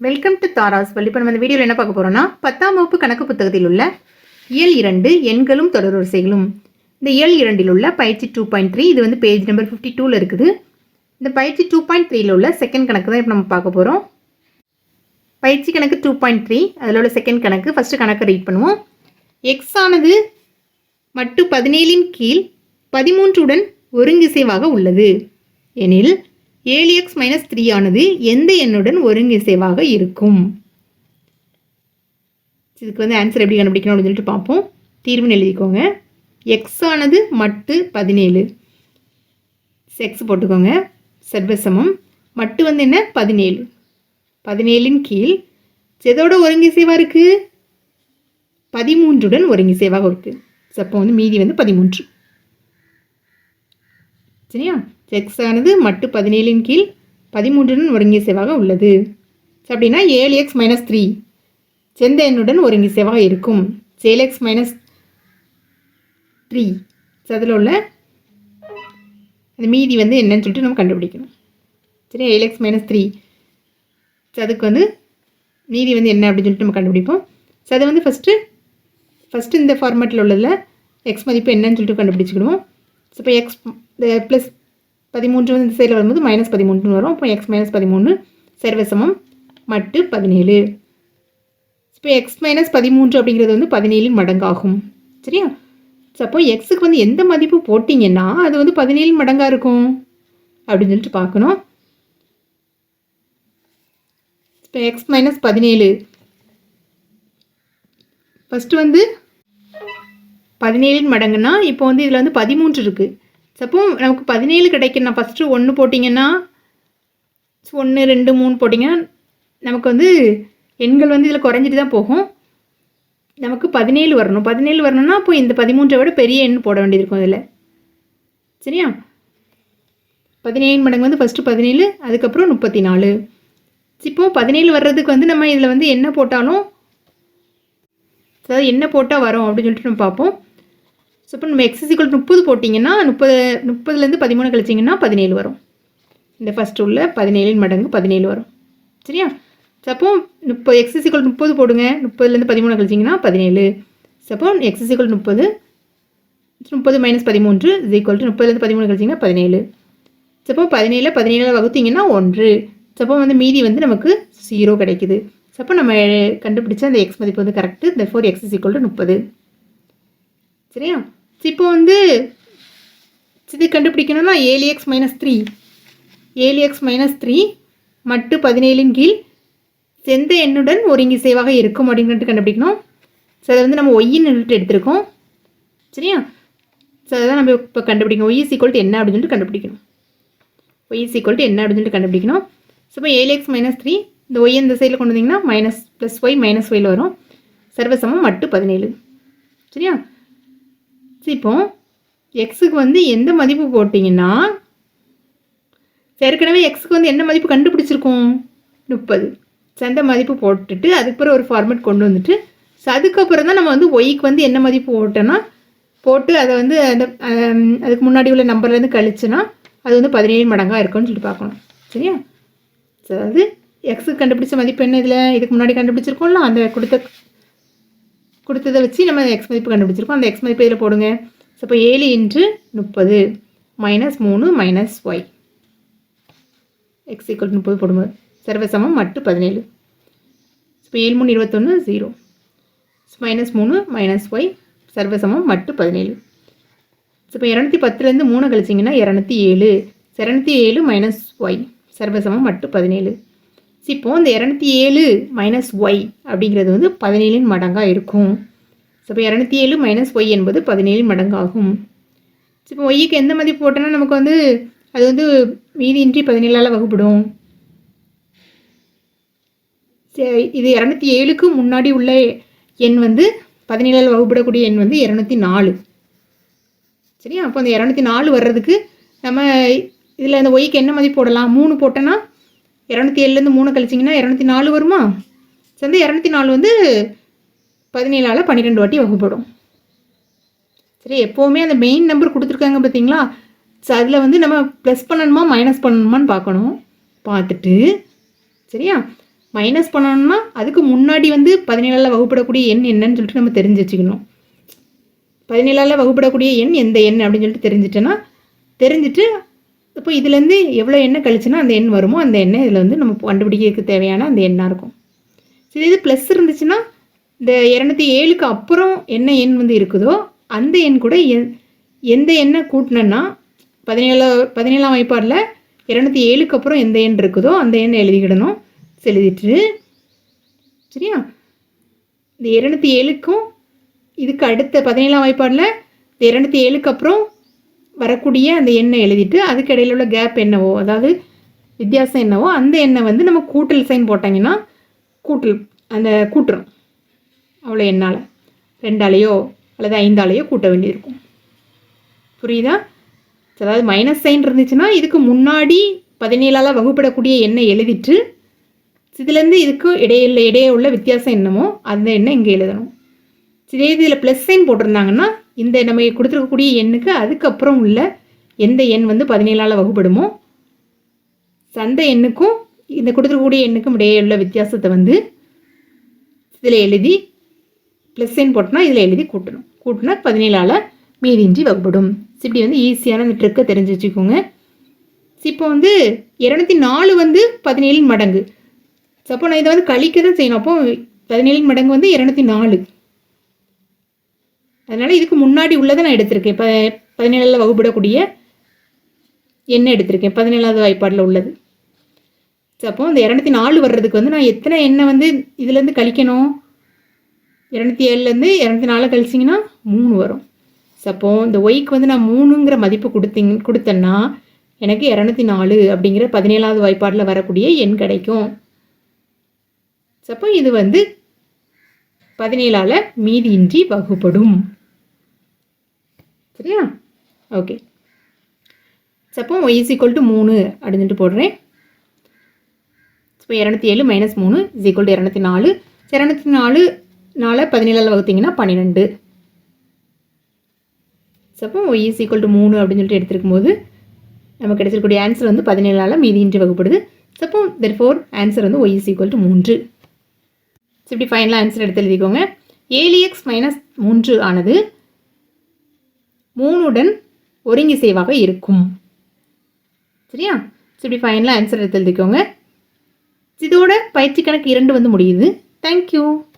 Welcome to Tara's வழி இப்போ நம்ம இந்த வீடியோவில் என்ன பார்க்க போகிறோம்னா பத்தாம் வகுப்பு கணக்கு புத்தகத்தில் உள்ள இயல் இரண்டு எண்களும் தொடர்வரிசைகளும் இந்த இயல் இரண்டில் உள்ள பயிற்சி டூ பாயிண்ட் த்ரீ இது வந்து பேஜ் நம்பர் ஃபிஃப்டி டூவில் இருக்குது. இந்த பயிற்சி டூ பாயிண்ட் த்ரீயில் உள்ள செகண்ட் கணக்கு தான் இப்போ நம்ம பார்க்க போகிறோம் பயிற்சி கணக்கு டூ பாயிண்ட் த்ரீ அதில் உள்ள செகண்ட் கணக்கு ஃபஸ்ட்டு கணக்கை ரீட் பண்ணுவோம். எக்ஸ் ஆனது மட்டு பதினேழின் கீழ் பதிமூன்றுடன் ஒருங்கிசைவாக உள்ளது. எனில் ஏழு எக்ஸ் மைனஸ் த்ரீ ஆனது எந்த எண்ணுடன் ஒருங்கிசைவாக இருக்கும்? இதுக்கு வந்து ஆன்சர் எப்படி கண்டுபிடிக்கணும் அப்படின்னு சொல்லிட்டு பார்ப்போம். தீர்வுன்னு எழுதிக்கோங்க. எக்ஸ் ஆனது மட்டு பதினேழு. எக்ஸ் போட்டுக்கோங்க. சர்வசமம். மட்டு வந்து என்ன? பதினேழு. பதினேழின் கீழ் எதோட ஒருங்கிசைவாக இருக்குது பதிமூன்றுடன் ஒருங்கிசைவாக இருக்குது அப்போ வந்து மீதி வந்து பதிமூன்று. சரியா? எக்ஸ் ஆனது மட்டு பதினேழின் கீழ் பதிமூன்றுடன் ஒருங்கிசைவாக உள்ளது. அப்படின்னா ஏழு எக்ஸ் மைனஸ் த்ரீ செந்த எண்ணுடன் ஒருங்கிசைவாக இருக்கும். ஏழு எக்ஸ் மைனஸ் த்ரீ அதில் உள்ள அந்த மீதி வந்து என்னன்னு சொல்லிட்டு நம்ம கண்டுபிடிக்கணும். சரி ஏழு எக்ஸ் மைனஸ் த்ரீ அதுக்கு வந்து மீதி வந்து என்ன அப்படின்னு சொல்லிட்டு நம்ம கண்டுபிடிப்போம். ஸோ அதை வந்து ஃபஸ்ட்டு ஃபஸ்ட்டு இந்த ஃபார்மேட்டில் உள்ளதில் எக்ஸ் மதிப்பு என்னன்னு சொல்லிட்டு கண்டுபிடிச்சிக்கிடுவோம். ஸோ இப்போ எக்ஸ் ப்ளஸ் பதிமூன்று வந்து இந்த சைடில் வரும்போது மைனஸ் பதிமூன்றுன்னு வரும். அப்போ எக்ஸ் மைனஸ் பதிமூணு சர்வசமம் மட்டு பதினேழு. இப்போ எக்ஸ் மைனஸ் பதிமூன்று அப்படிங்கிறது வந்து பதினேழு மடங்காகும். சரியா? ஸோ அப்போ எக்ஸுக்கு வந்து எந்த மதிப்பு போட்டிங்கன்னா அது வந்து பதினேழு மடங்காக இருக்கும். அப்படின்னு சொல்லிட்டு பார்க்கணும். இப்போ எக்ஸ் மைனஸ் பதினேழு. ஃபஸ்ட்டு வந்து பதினேழு மடங்குன்னா இப்போ வந்து இதில் வந்து பதிமூன்று இருக்குது சப்போ நமக்கு பதினேழு கிடைக்கணும் ஃபஸ்ட்டு ஒன்று போட்டிங்கன்னா ஒன்று ரெண்டு மூணு போட்டிங்கன்னா நமக்கு வந்து எண்கள் வந்து இதில் குறைஞ்சிட்டு தான் போகும். நமக்கு பதினேழு வரணும். பதினேழு வரணும்னா அப்போ இந்த பதிமூன்றை விட பெரிய எண் போட வேண்டியது இருக்கும் இதில். சரியா? பதினேழு மடங்கு வந்து ஃபஸ்ட்டு பதினேழு அதுக்கப்புறம் முப்பத்தி நாலு இப்போ பதினேழு வர்றதுக்கு வந்து நம்ம இதில் வந்து என்ன போட்டாலும் அதாவது என்ன போட்டால் வரும் அப்படின்னு சொல்லிட்டு நம்ம பார்ப்போம். ஸோ இப்போ நம்ம எக்ஸசிக்கல் முப்பது போட்டிங்கன்னா முப்பது முப்பதுலேருந்து பதிமூணு கழிச்சிங்கன்னா பதினேழு வரும். இந்த ஃபஸ்ட்டு உள்ள பதினேழின் மடங்கு பதினேழு வரும். சரியா? சப்போ முப்பது எக்ஸ் எக்ஸசிக்கல் முப்பது போடுங்க. முப்பதுலேருந்து பதிமூணு கழிச்சிங்கன்னா பதினேழு. சப்போ எக்ஸ் எக்ஸசிக்கல் முப்பது. முப்பது மைனஸ் பதிமூன்று இஸ் ஈக்குவல் டு முப்பதுலேருந்து பதிமூணு கழிச்சிங்கன்னா பதினேழு. சப்போ பதினேழு பதினேழு வகுத்தீங்கன்னா ஒன்று. சப்போ வந்து மீதி வந்து நமக்கு ஜீரோ கிடைக்குது. சப்போ நம்ம கண்டுபிடிச்ச அந்த எக்ஸ் மதிப்பு வந்து கரெக்டு இந்த four x is equal to முப்பது. சரியா? இப்போ வந்து இது கண்டுபிடிக்கணும்னா ஏழு எக்ஸ் மைனஸ் த்ரீ ஏழு எக்ஸ் மைனஸ் த்ரீ மட்டு பதினேழின் கீழ் செந்த எண்ணுடன் ஒருங்கிசைவாக இருக்கும் அப்படின்ட்டு கண்டுபிடிக்கணும். ஸோ அதை வந்து நம்ம ஒய்யின் சொல்லிட்டு எடுத்திருக்கோம். சரியா? ஸோ அதை நம்ம இப்போ கண்டுபிடிக்கணும். ஒய் ஈக்குவல் என்ன அப்படின்னு சொல்லிட்டு கண்டுபிடிக்கணும். ஒய் ஈக்குவல் என்ன அப்படின்னு சொல்லிட்டு கண்டுபிடிக்கணும். ஸோ இப்போ ஏழு எக்ஸ் மைனஸ் த்ரீ இந்த ஒய் இந்த சைடில் கொண்டு வந்தீங்கன்னா மைனஸ் ப்ளஸ் ஒய் மைனஸ் ஒயில் வரும். சர்வசமம் மட்டு பதினேழு. சரியா? இப்போ எக்ஸுக்கு வந்து எந்த மதிப்பு போட்டிங்கன்னா ஏற்கனவே எக்ஸுக்கு வந்து என்ன மதிப்பு கண்டுபிடிச்சிருக்கோம்? முப்பது. சந்த மதிப்பு போட்டுட்டு அதுக்கப்புறம் ஒரு ஃபார்மேட் கொண்டு வந்துட்டு ஸோ அதுக்கப்புறம் தான் நம்ம வந்து ஒய்க்கு வந்து என்ன மதிப்பு போட்டோன்னா போட்டு அதை வந்து அந்த அதுக்கு முன்னாடி உள்ள நம்பர்லேருந்து கழிச்சுன்னா அது வந்து பதினேழு மடங்காக இருக்கும்னு சொல்லிட்டு பார்க்கணும். சரியா? ஸோ அதாவது எக்ஸுக்கு கண்டுபிடிச்ச மதிப்பு என்ன இதில்? இதுக்கு முன்னாடி கண்டுபிடிச்சிருக்கோம்ல அந்த கொடுத்த கொடுத்ததை வச்சு நம்ம எக்ஸ் மதிப்பு கண்டுபிடிச்சிருக்கோம். அந்த எக்ஸ் மதிப்பு இதில் போடுங்க? ஸோ இப்போ ஏழு இன்ட்டு முப்பது. மைனஸ் மூணு மைனஸ் ஒய் எக்ஸ் ஈக்குவல் முப்பது போடும்போது. சர்வசமம் மட்டு பதினேழு. இப்போ ஏழு மூணு இருபத்தொன்று ஜீரோ மைனஸ் மூணு மைனஸ் ஒய் சர்வசமம் மட்டு பதினேழு. ஸோ இப்போ இரநூத்தி பத்துலேருந்து மூணு கழிச்சிங்கன்னா இரநூத்தி ஏழு. இரநூத்தி ஏழு மைனஸ் ஒய் சர்வசமம் மட்டு பதினேழு. இப்போ இந்த இரநூத்தி ஏழு மைனஸ் ஒய் அப்படிங்கிறது வந்து பதினேழின் மடங்காக இருக்கும். ஸோ இப்போ இரநூத்தி ஏழு மைனஸ் ஒய் என்பது பதினேழு மடங்காகும். ஸோ இப்போ ஒய்க்கு எந்த மதிப்பு போட்டோன்னா நமக்கு வந்து அது வந்து மீதியின்றி பதினேழால் வகுப்படும் சரி இது இரநூத்தி ஏழுக்கு முன்னாடி உள்ள எண் வந்து பதினேழால் வகுப்படக்கூடிய எண் வந்து இரநூத்தி நாலு. சரியா? அப்போ அந்த இரநூத்தி நாலு வர்றதுக்கு நம்ம இதில் அந்த ஒய்க்கு என்ன மதிப்பு போடலாம்? மூணு போட்டோன்னா இரநூத்தி ஏழுலேருந்து மூணு கழிச்சிங்கன்னா இரநூத்தி நாலு வருமா? சேர்ந்து இரநூத்தி நாலு வந்து பதினேழால் பன்னிரெண்டு வாட்டி வகுப்படும். சரி எப்போவுமே அந்த மெயின் நம்பர் கொடுத்துருக்காங்க பார்த்தீங்களா? ஸோ அதில் வந்து நம்ம ப்ளஸ் பண்ணணுமா மைனஸ் பண்ணணுமான்னு பார்க்கணும். பார்த்துட்டு சரியா? மைனஸ் பண்ணணும்னா அதுக்கு முன்னாடி வந்து பதினேழால் வகுப்படக்கூடிய எண் என்னன்னு சொல்லிட்டு நம்ம தெரிஞ்சு வச்சுக்கணும். பதினேழால் வகுப்படக்கூடிய எண் எந்த எண் அப்படின்னு சொல்லிட்டு தெரிஞ்சிட்டேன்னா தெரிஞ்சுட்டு இப்போ இதுலேருந்து எவ்வளோ எண்ணெய் கழிச்சுன்னா அந்த எண் வருமோ அந்த எண்ணெய் இதில் வந்து நம்ம கண்டுபிடிக்கிறதுக்கு தேவையான அந்த எண்ணாக இருக்கும். சரி இது ப்ளஸ் இருந்துச்சுன்னா இந்த இரநூத்தி ஏழுக்கு அப்புறம் என்ன எண் வந்து இருக்குதோ அந்த எண் கூட எ- எந்த எண்ணை கூட்டினேன்னா பதினேழு பதினேழாம் வாய்ப்பாடில் இரநூத்தி ஏழுக்கு அப்புறம் எந்த எண் இருக்குதோ அந்த எண்ணை எழுதிக்கிடணும். எழுதிட்டு சரியா? இந்த இரநூத்தி ஏழுக்கும் இதுக்கு அடுத்த பதினேழாம் வாய்ப்பாடில் இந்த இரநூத்தி ஏழுக்கு அப்புறம் வரக்கூடிய அந்த எண்ணை எழுதிட்டு அதுக்கு இடையில உள்ள கேப் என்னவோ அதாவது வித்தியாசம் என்னவோ அந்த எண்ணை வந்து நம்ம கூட்டல் சைன் போட்டாங்கன்னா கூட்டல் அந்த கூட்டுறோம். அவ்வளோ எண்ணால். ரெண்டாலேயோ அல்லது ஐந்தாலேயோ கூட்ட வேண்டியிருக்கும். புரியுதா? அதாவது மைனஸ் சைன் இருந்துச்சுன்னா இதுக்கு முன்னாடி பதினேழால் வகுப்படக்கூடிய எண்ணை எழுதிட்டு இதுலேருந்து இதுக்கு இடையில இடையே உள்ள வித்தியாசம் என்னமோ அந்த எண்ணை இங்கே எழுதணும். இதே இதில் ப்ளஸ் சைன் போட்டிருந்தாங்கன்னா இந்த நம்ம கொடுத்துருக்கக்கூடிய எண்ணுக்கு அதுக்கப்புறம் உள்ள எந்த எண் வந்து பதினேழால் வகுப்படுமோ சந்த எண்ணுக்கும் இந்த கொடுத்துருக்கக்கூடிய எண்ணுக்கும் இடையே உள்ள வித்தியாசத்தை வந்து இதில் எழுதி ப்ளஸ் எண் போட்டோம்னா இதில் எழுதி கூட்டணும். கூட்டினா பதினேழால் மீதின்றி வகுப்படும் இப்படி வந்து ஈஸியான இந்த ட்ரிக்கை தெரிஞ்சு வச்சுக்கோங்க. இப்போ வந்து இரநூத்தி நாலு வந்து பதினேழு மடங்கு. So, அப்போ நான் இதை வந்து கழிக்க தான் செய்யணும். அப்போ பதினேழு மடங்கு வந்து இரநூத்தி நாலு. அதனால் இதுக்கு முன்னாடி உள்ளதை நான் எடுத்திருக்கேன். இப்போ பதினேழில் வகுப்படக்கூடிய எண்ணெய் எடுத்திருக்கேன். பதினேழாவது வாய்ப்பாடில் உள்ளது. So, அப்போ இந்த இரநூத்தி நாலு வர்றதுக்கு வந்து நான் எத்தனை எண்ணெய் வந்து இதுலேருந்து கழிக்கணும்? இரநூத்தி ஏழுலேருந்து இரநூத்தி நாலு கழிச்சிங்கன்னா மூணு வரும். So, அப்போ இந்த ஒய்க்கு வந்து நான் மூணுங்கிற மதிப்பு கொடுத்தீங்க கொடுத்தேன்னா எனக்கு இரநூத்தி நாலு அப்படிங்கிற பதினேழாவது வாய்ப்பாடில் வரக்கூடிய எண் கிடைக்கும். So, அப்போ இது வந்து பதினேழால் மீதியின்றி வகுப்படும். சரியா? Okay suppose y is equal to மூணு அப்படின்ட்டு போடுறேன். இப்போ இரநூத்தி ஏழு மைனஸ் மூணு இஸ் ஈக்குவல் டு இரநூத்தி நாலு. இரநூத்தி நாலு நாலு பதினேழால் வகுத்தீங்கன்னா பன்னிரெண்டு. Suppose y is equal to மூணு அப்படின்னு சொல்லிட்டு எடுத்திருக்கும் போது நமக்கு கிடைச்சிருக்கூடிய ஆன்சர் வந்து பதினேழால் மீதியின்றி வகுப்படுது. சப்போ தெர் ஃபோர் ஆன்சர் வந்து ஒய் இஸ் ஈக்குவல் டு மூன்று. இப்படி ஃபைனலாக ஆன்சர் எடுத்து எழுதிக்கோங்க. ஏழு எக்ஸ் மைனஸ் மூன்று ஆனது மூணுடன் ஒருங்கிசைவாக இருக்கும். சரியா? இப்படி ஃபைனலாக ஆன்சர் எடுத்து எழுதிக்கோங்க. இதோட பயிற்சி கணக்கு இரண்டு வந்து முடியுது. தேங்க்யூ